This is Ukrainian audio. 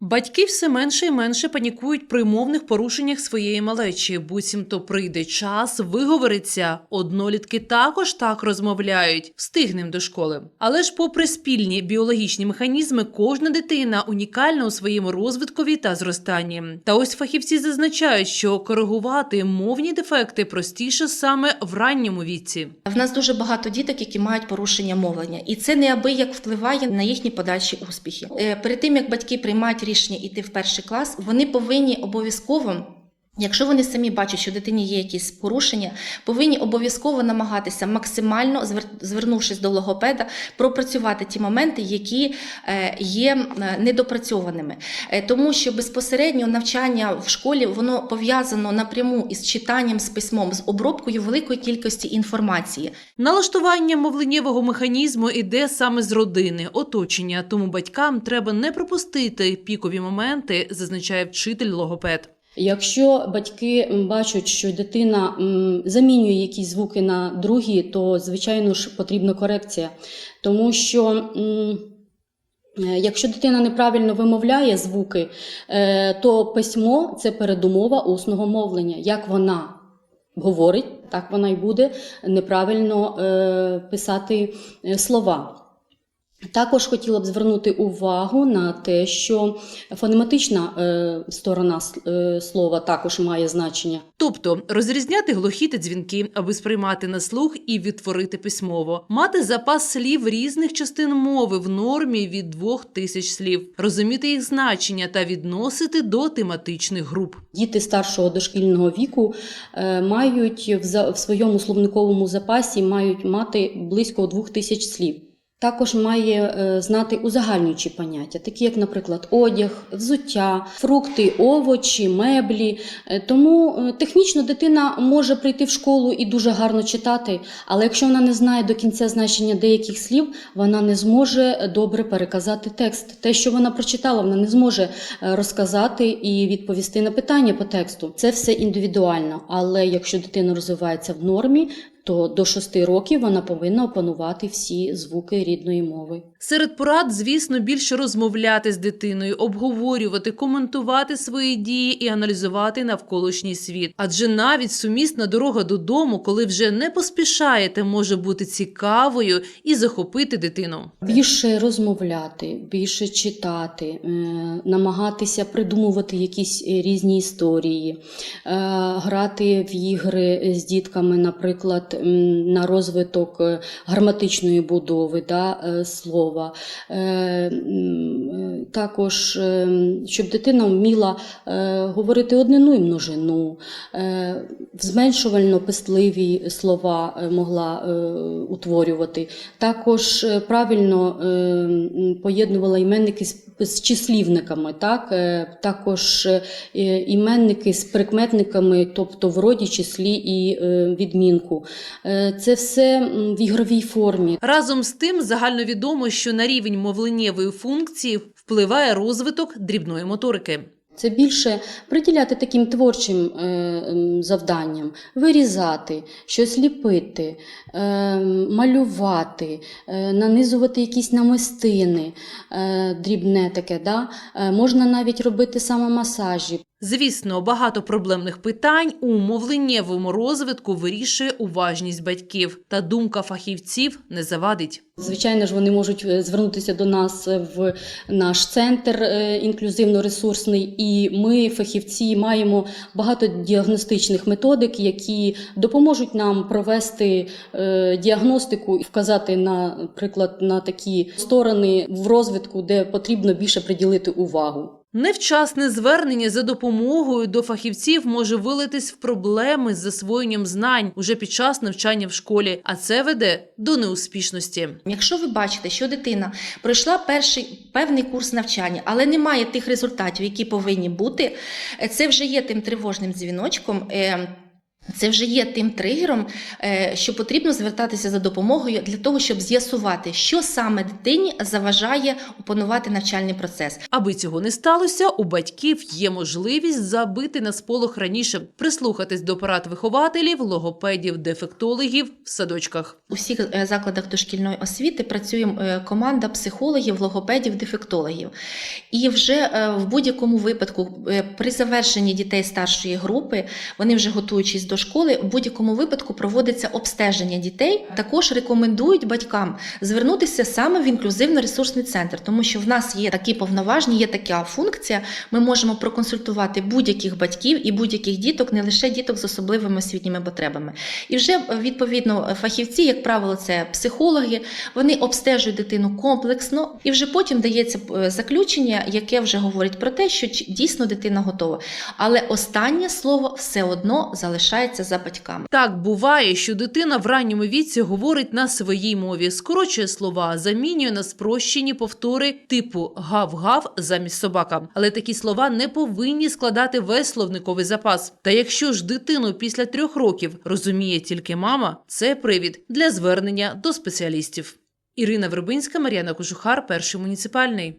Батьки все менше і менше панікують при мовних порушеннях своєї малечі. Буцімто прийде час, виговориться. Однолітки також так розмовляють. Встигнем до школи. Але ж, попри спільні біологічні механізми, кожна дитина унікальна у своєму розвиткові та зростанні. Та ось фахівці зазначають, що коригувати мовні дефекти простіше саме в ранньому віці. В нас дуже багато діток, які мають порушення мовлення, і це неабияк впливає на їхні подальші успіхи. Е, Перед тим як батьки приймають рішення йти в перший клас, вони повинні обов'язково. Якщо вони самі бачать, що дитині є якісь порушення, повинні обов'язково намагатися максимально, звер- звернувшись до логопеда, пропрацювати ті моменти, які е, є е, недопрацьованими. Е, Тому що безпосередньо навчання в школі воно пов'язано напряму із читанням, з письмом, з обробкою великої кількості інформації. Налаштування мовленнєвого механізму іде саме з родини, оточення, тому батькам треба не пропустити пікові моменти, зазначає вчитель логопед. Якщо батьки бачать, що дитина замінює якісь звуки на другі, то звичайно ж потрібна корекція, тому що. е, Якщо дитина неправильно вимовляє звуки, е, то письмо це передумова усного мовлення. Як вона говорить, так вона й буде неправильно е, писати слова. Також хотіла б звернути увагу на те, що фонематична е, сторона е, слова також має значення. Тобто розрізняти глухі та дзвінки, аби сприймати на слух і відтворити письмово, мати запас слів різних частин мови в нормі від двох тисяч слів, розуміти їх значення та відносити до тематичних груп. Діти старшого дошкільного віку е, мають в, за- в своєму словниковому запасі мають мати близько двох тисяч слів. Також має е, знати узагальнюючі поняття, такі як, наприклад, одяг, взуття, фрукти, овочі, меблі. Е, Тому е, технічно дитина може прийти в школу і дуже гарно читати, але якщо вона не знає до кінця значення деяких слів, вона не зможе добре переказати текст. Те, що вона прочитала, вона не зможе розказати і відповісти на питання по тексту. Це все індивідуально. Але якщо дитина розвивається в нормі, то до 6 років вона повинна опанувати всі звуки рідної мови. Серед порад, звісно, більше розмовляти з дитиною, обговорювати, коментувати свої дії і аналізувати навколишній світ. Адже навіть сумісна дорога додому, коли вже не поспішаєте, може бути цікавою і захопити дитину. Більше розмовляти, більше читати, е, намагатися придумувати якісь різні історії, е, грати в ігри з дітками, наприклад, на розвиток е, граматичної будови да, е, слова. Е, Також, щоб дитина вміла говорити однину і множину, зменшувально пестливі слова могла утворювати. Також правильно поєднувала іменники з, числівниками, так? Також іменники з прикметниками, тобто в роді, числі і відмінку. Е, Це все в ігровій формі. Разом з тим загальновідомо, що на рівень мовленнєвої функції впливає розвиток дрібної моторики. Це більше приділяти таким творчим е, завданням, вирізати, щось ліпити, е, малювати, нанизувати якісь намистини, дрібне таке. Да? Можна навіть робити самомасажі. Звісно, багато проблемних питань у мовленнєвому розвитку вирішує уважність батьків, та думка фахівців не завадить. Звичайно ж, вони можуть е, звернутися до нас в наш центр е, інклюзивно-ресурсний, і ми, фахівці, маємо багато діагностичних методик, які допоможуть нам провести е, діагностику і вказати, наприклад, на такі сторони в розвитку, де потрібно більше приділити увагу. Невчасне звернення за допомогою до фахівців може вилитись в проблеми з засвоєнням знань уже під час навчання в школі, а це веде до неуспішності. Якщо ви бачите, що дитина пройшла перший певний курс навчання, але не має тих результатів, які повинні бути, е, це вже є тим тривожним дзвіночком. Це вже є тим тригером, е, що потрібно звертатися за допомогою для того, щоб з'ясувати, що саме дитині заважає опанувати навчальний процес. Аби цього не сталося, у батьків є можливість забити на сполох раніше, прислухатись до порад вихователів, логопедів, дефектологів в садочках. У всіх е, закладах дошкільної освіти працює е, команда психологів, логопедів, дефектологів. І вже в будь-якому випадку, при завершенні дітей старшої групи, вони вже готуючись до школи, в будь-якому випадку проводиться обстеження дітей. Також рекомендують батькам звернутися саме в інклюзивно-ресурсний центр, тому що в нас є такі повноваження, є така функція. Ми можемо проконсультувати будь-яких батьків і будь-яких діток, не лише діток з особливими освітніми потребами. І вже відповідно фахівці, як правило, це психологи, вони обстежують дитину комплексно, і вже потім дається е, заключення, яке вже говорить про те, що дійсно дитина готова. Але останнє слово все одно залишається за батьками. Так буває, що дитина в ранньому віці говорить на своїй мові, скорочує слова, замінює на спрощені повтори типу гав-гав замість собака. Але такі слова не повинні складати весь словниковий запас. Та якщо ж дитину після трьох років розуміє тільки мама, це привід для звернення до спеціалістів. Ірина Вербинська, Мар'яна Кожухар, перший муніципальний.